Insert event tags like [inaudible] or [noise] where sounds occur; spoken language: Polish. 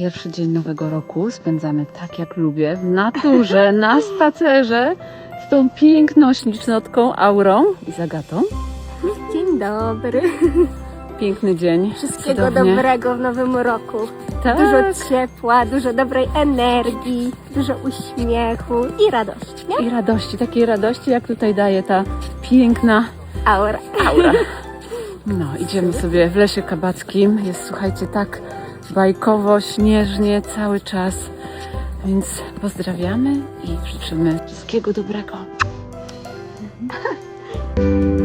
Pierwszy dzień nowego roku spędzamy tak jak lubię, w naturze, [laughs] na spacerze z tą piękną, ślicznotką Aurą i Zagatą. Dzień dobry. Piękny dzień. Wszystkiego cudownie. dobrego w nowym roku. Tak. Dużo ciepła, dużo dobrej energii, dużo uśmiechu i radości. Nie? I radości, takiej radości, jak tutaj daje ta piękna Aura. aura. [laughs] No, idziemy sobie w lesie kabackim. Jest, słuchajcie, tak bajkowo, śnieżnie cały czas. Więc pozdrawiamy i życzymy wszystkiego dobrego. [laughs]